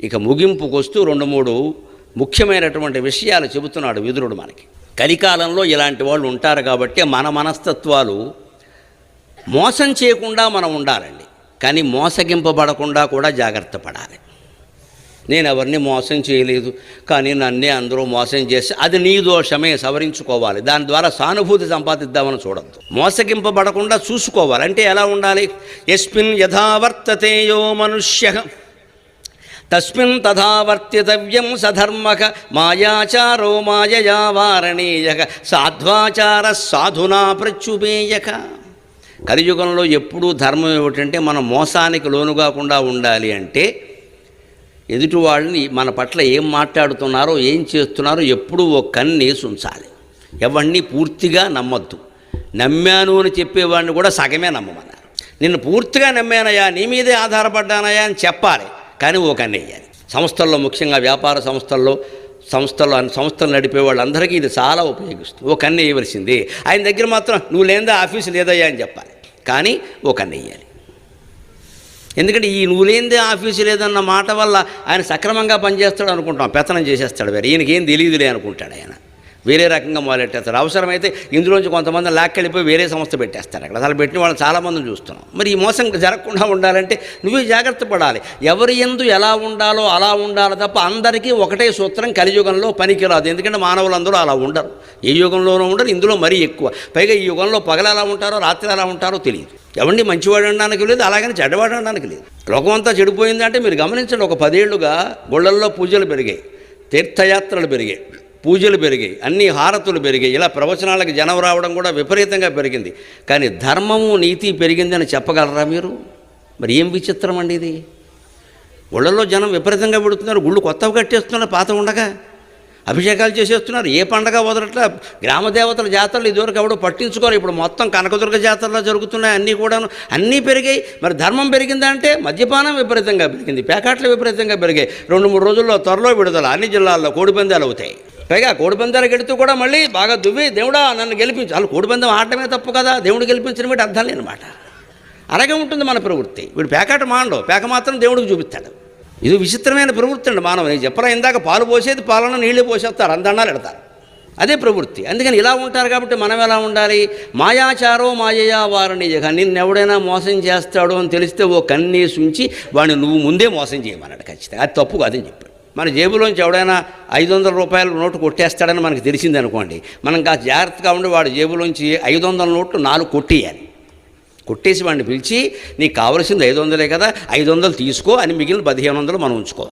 ఇక ముగింపుకు వస్తూ రెండు మూడు ముఖ్యమైనటువంటి విషయాలు చెబుతున్నాడు విదురుడు మనకి. కలికాలంలో ఇలాంటి వాళ్ళు ఉంటారు కాబట్టి మన మనస్తత్వాలు మోసం చేయకుండా మనం ఉండాలండి. కానీ మోసగింపబడకుండా కూడా జాగ్రత్త పడాలి. నేను ఎవరిని మోసం చేయలేదు కానీ నన్నే అందరూ మోసం చేసి అది నీ దోషమే సవరించుకోవాలి. దాని ద్వారా సానుభూతి సంపాదిద్దామని చూడద్దు. మోసగింపబడకుండా చూసుకోవాలి. అంటే ఎలా ఉండాలి? ఎస్మిన్ యథావర్తతే యో మనుష్య. తస్మిన్ తథావర్తితవ్యం సధర్మక మాయాచారో మాయయా వారణీయక సాధ్వాచార సాధునా ప్రత్యుపేయక కలియుగంలో ఎప్పుడూ ధర్మం ఏమిటంటే మనం మోసానికి లోను కాకుండా ఉండాలి అంటే ఎదుటి వాళ్ళని మన పట్ల ఏం మాట్లాడుతున్నారో ఏం చేస్తున్నారో ఎప్పుడూ ఓ కన్నేసి ఉంచాలి ఎవరిని పూర్తిగా నమ్మద్దు. నమ్మాను అని చెప్పేవాడిని కూడా సగమే నమ్మమన్నారు. నిన్ను పూర్తిగా నమ్మానయా నీ మీదే ఆధారపడ్డానయా అని చెప్పాలి. కానీ ఒక కన్నేయాలి సంస్థల్లో ముఖ్యంగా వ్యాపార సంస్థల్లో సంస్థల్లో సంస్థలు నడిపే వాళ్ళందరికీ ఇది చాలా ఉపయోగిస్తుంది. ఓ కన్ను వేయవలసింది ఆయన దగ్గర మాత్రం నువ్వు లేదా ఆఫీసు లేదయ్యా అని చెప్పాలి. కానీ ఓ కన్ను వేయాలి ఎందుకంటే ఈ నువ్వు లేనిదే ఆఫీసు లేదన్న మాట వల్ల ఆయన సక్రమంగా పనిచేస్తాడు అనుకుంటాం పెత్తనం చేసేస్తాడు వేరే. ఈయనకేం తెలియదులే అనుకుంటాడు ఆయన. వేరే రకంగా మొదలెట్టేస్తారు. అవసరమైతే ఇందులోంచి కొంతమంది లాక్కెళ్ళిపోయి వేరే సంస్థ పెట్టేస్తారు. అక్కడ అసలు పెట్టిన వాళ్ళని చాలామందిని చూస్తున్నాం. మరి ఈ మోసం జరగకుండా ఉండాలంటే నువ్వే జాగ్రత్త పడాలి. ఎవరి ఎందు ఎలా ఉండాలో అలా ఉండాలి తప్ప అందరికీ ఒకటే సూత్రం కలియుగంలో పనికిరాదు. ఎందుకంటే మానవులందరూ అలా ఉండరు. ఏ యుగంలోనూ ఉండరు. ఇందులో మరీ ఎక్కువ. పైగా ఈ యుగంలో పగలు ఎలా ఉంటారో రాత్రి ఎలా ఉంటారో తెలియదు. ఎవండి మంచివాడు అనడానికి లేదు అలాగని చెడ్డవాడు అనడానికి లేదు. లోకమంతా చెడిపోయిందంటే మీరు గమనించండి. ఒక పదేళ్ళుగా గుళ్ళల్లో పూజలు పెరిగాయి. తీర్థయాత్రలు పెరిగాయి. పూజలు పెరిగాయి అన్ని హారతులు పెరిగాయి. ఇలా ప్రవచనాలకు జనం రావడం కూడా విపరీతంగా పెరిగింది. కానీ ధర్మము నీతి పెరిగిందని చెప్పగలరా మీరు? మరి ఏం విచిత్రం అండి ఇది? గుళ్ళల్లో జనం విపరీతంగా పెడుతున్నారు గుళ్ళు కొత్తవి కట్టేస్తున్నారు పాత ఉండగా. అభిషేకాలు చేసేస్తున్నారు ఏ పండగ వదలట్ల? గ్రామ దేవతల జాతరలు ఇదివరకు ఎవడో పట్టించుకోరు. ఇప్పుడు మొత్తం కనకదుర్గ జాతరలో జరుగుతున్నాయి అన్నీ కూడాను. అన్నీ పెరిగాయి. మరి ధర్మం పెరిగిందా అంటే మద్యపానం విపరీతంగా పెరిగింది పేకాట్లు విపరీతంగా పెరిగాయి. రెండు మూడు రోజుల్లో త్వరలో విడుదల అన్ని జిల్లాల్లో కోడిపందాలు అవుతాయి. పైగా కోడిపందాలు గెడుతూ కూడా మళ్ళీ బాగా దువ్వి దేవుడా నన్ను గెలిపించు. వాళ్ళు కోడిపందం ఆడటమే తప్పు కదా దేవుడు గెలిపించిన వీటి అర్థం లేనమాట అలాగే ఉంటుంది మన ప్రవృత్తి. వీడు పేకాట మాండవు పేక మాత్రం దేవుడికి చూపిస్తాడు. ఇది విచిత్రమైన ప్రవృత్తి అండి మానవ నేను చెప్పరా ఇందాక పాలు పోసేది పాలన నీళ్ళు పోసేస్తారు అందండాలు పెడతారు అదే ప్రవృత్తి. అందుకని ఇలా ఉంటారు కాబట్టి మనం ఎలా ఉండాలి? మాయాచారో మాయయా వారిని నిన్నెవడైనా మోసం చేస్తాడో అని తెలిస్తే ఓ కన్నేసి ఉంచి వాడిని నువ్వు ముందే మోసం చేయమన్నాడు ఖచ్చితంగా. అది తప్పు కాదని చెప్పాడు. మన జేబులోంచి ఎవడైనా ఐదు వందల రూపాయల నోటు కొట్టేస్తాడని మనకు తెలిసింది అనుకోండి. మనం కాస్త జాగ్రత్తగా ఉండి వాడు జేబులోంచి ఐదు వందల నోట్లు నాలుగు కొట్టేయాలి. కొట్టేసి వాడిని పిలిచి నీకు కావలసింది ఐదు వందలే కదా ఐదు వందలు తీసుకో అని మిగిలిన పదిహేను వందలు మనం ఉంచుకో.